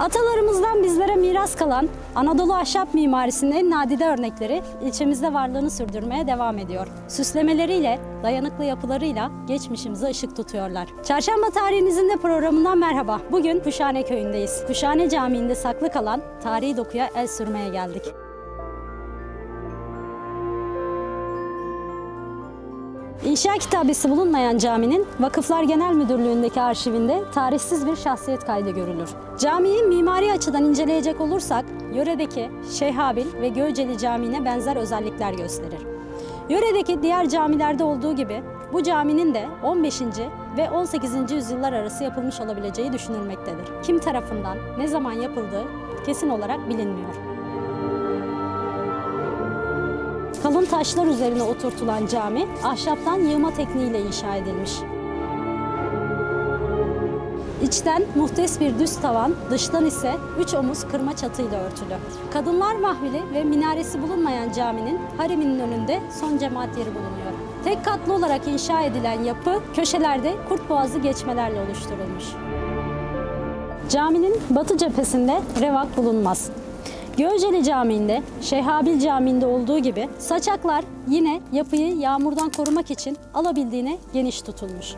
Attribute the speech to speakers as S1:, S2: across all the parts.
S1: Atalarımızdan bizlere miras kalan Anadolu ahşap mimarisinin en nadide örnekleri ilçemizde varlığını sürdürmeye devam ediyor. Süslemeleriyle, dayanıklı yapılarıyla geçmişimize ışık tutuyorlar. Çarşamba Tarihinizin de programından merhaba. Bugün Kuşhane Köyü'ndeyiz. Kuşhane Camii'nde saklı kalan tarihi dokuya el sürmeye geldik. İnşa kitabesi bulunmayan caminin Vakıflar Genel Müdürlüğü'ndeki arşivinde tarihsiz bir şahsiyet kaydı görülür. Camiyi mimari açıdan inceleyecek olursak, yöredeki Şeyhabil ve Göceli Camii'ne benzer özellikler gösterir. Yöredeki diğer camilerde olduğu gibi bu caminin de 15. ve 18. yüzyıllar arası yapılmış olabileceği düşünülmektedir. Kim tarafından, ne zaman yapıldığı kesin olarak bilinmiyor. Kalın taşlar üzerine oturtulan cami ahşaptan yığma tekniğiyle inşa edilmiş. İçten muhtes bir düz tavan, dıştan ise üç omuz kırma çatıyla örtülü. Kadınlar mahvili ve minaresi bulunmayan caminin hareminin önünde son cemaat yeri bulunuyor. Tek katlı olarak inşa edilen yapı köşelerde kurt boğazı geçmelerle oluşturulmuş. Caminin batı cephesinde revak bulunmaz. Göceli Camii'nde, Şeyhabil Camii'nde olduğu gibi saçaklar yine yapıyı yağmurdan korumak için alabildiğine geniş tutulmuş.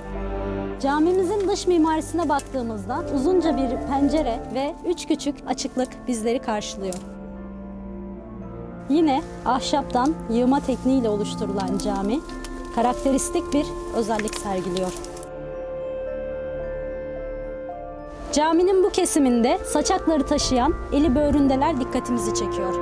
S1: Camimizin dış mimarisine baktığımızda uzunca bir pencere ve üç küçük açıklık bizleri karşılıyor. Yine ahşaptan yığma tekniğiyle oluşturulan cami karakteristik bir özellik sergiliyor. Caminin bu kesiminde saçakları taşıyan eli böğründeler dikkatimizi çekiyor.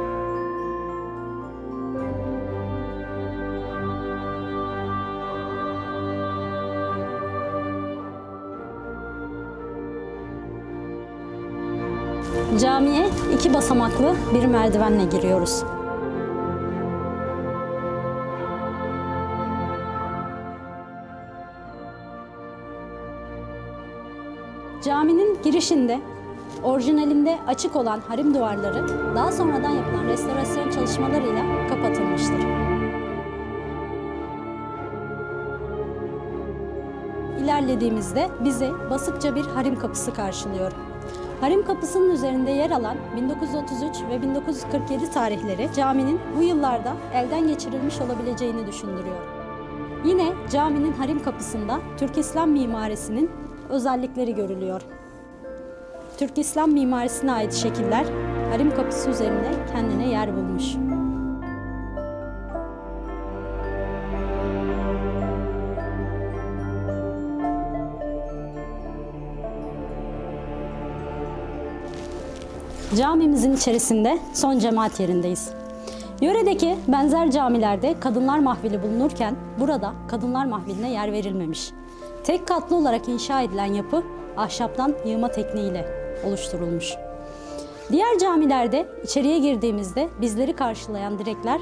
S1: Camiye iki basamaklı bir merdivenle giriyoruz. Caminin girişinde orijinalinde açık olan harim duvarları daha sonradan yapılan restorasyon çalışmalarıyla kapatılmıştır. İlerlediğimizde bizi basıkça bir harim kapısı karşılıyor. Harim kapısının üzerinde yer alan 1933 ve 1947 tarihleri caminin bu yıllarda elden geçirilmiş olabileceğini düşündürüyor. Yine caminin harim kapısında Türk İslam mimarisinin özellikleri görülüyor. Türk İslam mimarisine ait şekiller harim kapısı üzerinde kendine yer bulmuş. Camimizin içerisinde son cemaat yerindeyiz. Yöredeki benzer camilerde kadınlar mahvili bulunurken burada kadınlar mahviline yer verilmemiş. Tek katlı olarak inşa edilen yapı ahşaptan yığma tekniğiyle oluşturulmuş. Diğer camilerde içeriye girdiğimizde bizleri karşılayan direkler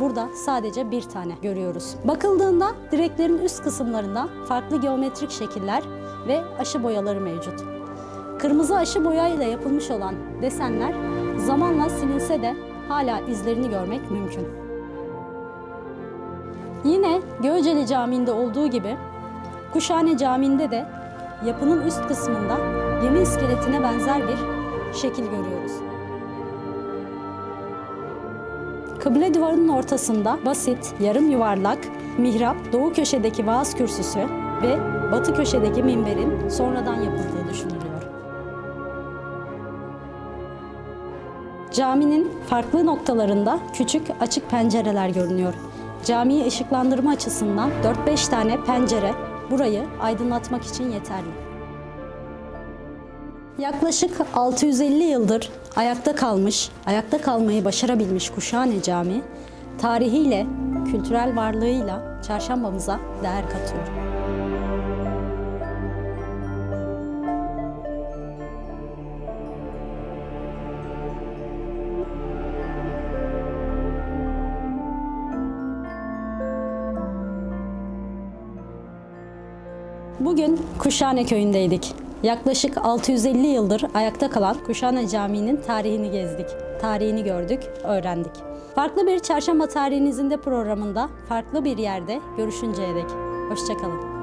S1: burada sadece bir tane görüyoruz. Bakıldığında direklerin üst kısımlarında farklı geometrik şekiller ve aşı boyaları mevcut. Kırmızı aşı boyayla yapılmış olan desenler zamanla silinse de hala izlerini görmek mümkün. Yine Göceli Camii'nde olduğu gibi Kuşhane Camii'nde de yapının üst kısmında gemi iskeletine benzer bir şekil görüyoruz. Kıble duvarının ortasında basit, yarım yuvarlak, mihrap, doğu köşedeki vaaz kürsüsü ve batı köşedeki minberin sonradan yapıldığı düşünülüyor. Caminin farklı noktalarında küçük açık pencereler görünüyor. Camiyi ışıklandırma açısından 4-5 tane pencere burayı aydınlatmak için yeterli. Yaklaşık 650 yıldır ayakta kalmış, ayakta kalmayı başarabilmiş Kuşhane Camii, tarihiyle, kültürel varlığıyla çarşambamıza değer katıyor. Bugün Kuşhane köyündeydik. Yaklaşık 650 yıldır ayakta kalan Kuşhane Camii'nin tarihini gezdik. Tarihini gördük, öğrendik. Farklı bir çarşamba tarihinizin de programında farklı bir yerde görüşünceye dek. Hoşçakalın.